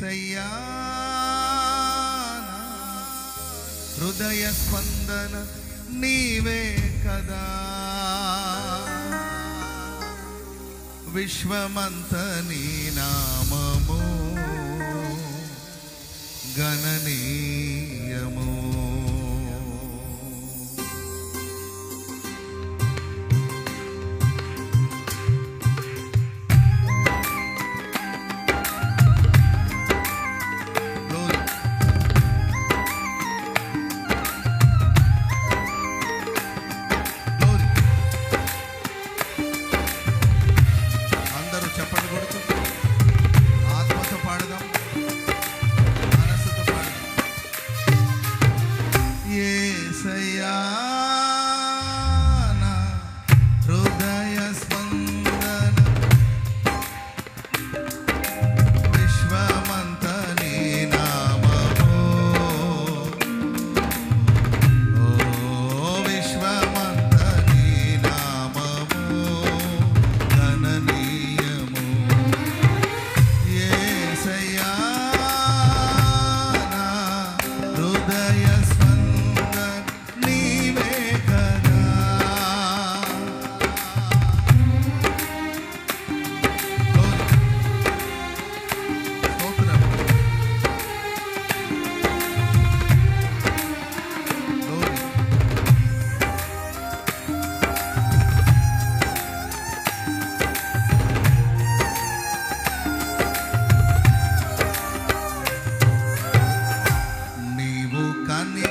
ఏసయ్యా హృదయ స్పందన నీవే కదా. విశ్వమంత నీ నామము గణనీ Amén.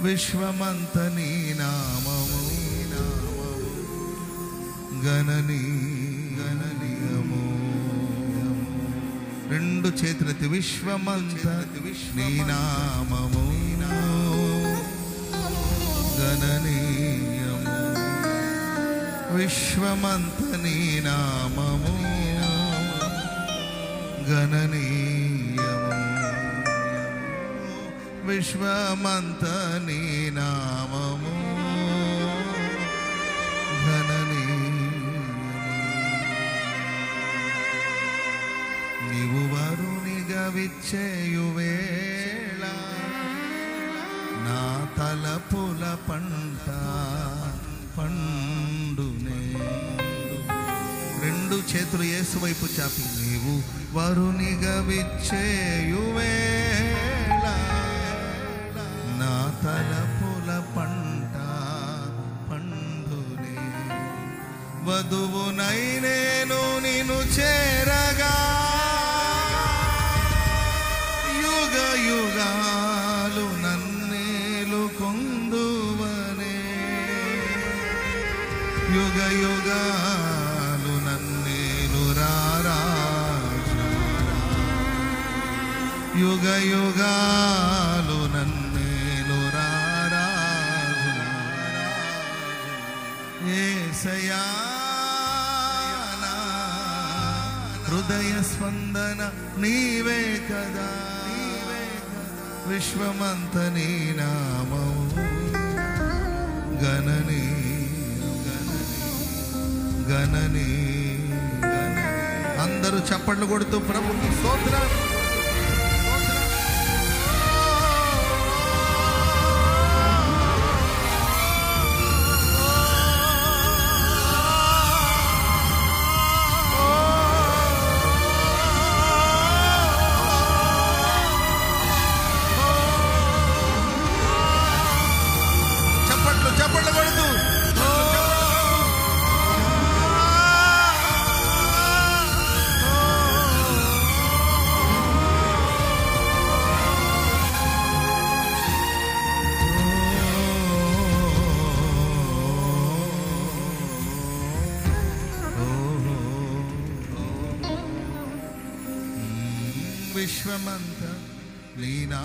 విశ్వమంత నీ నామము. గణని గణనీయము. రెండు చేతులెత్తి విశ్వమంత నీ నామము. గణనీయము. విశ్వమంత నీ నామము. గణనీయ విశ్వమంత నీ నామము నీవు వరునిగా విచ్చేయువేళ నా తలపుల పంట పండునే. రెండు చేతులు ఏసువైపు చాపి. నీవు వరునిగా గవిచ్చేయు బంధువునై నేను నిన్ను చేరగా. యుగ యుగాలు నన్నేలు కొందువనే. యుగ యుగాలు నన్నేలు రారా యుగ యుగాలు నన్నేలు రారాజు. ఏసయా హృదయ స్పందన నీవే కదా. విశ్వమంత నీ నామం. గణనీ గణనీ అందరూ చప్పట్లు కొడుతూ ప్రభుకి స్తోత్రాలు. విశ్వమంత లీనా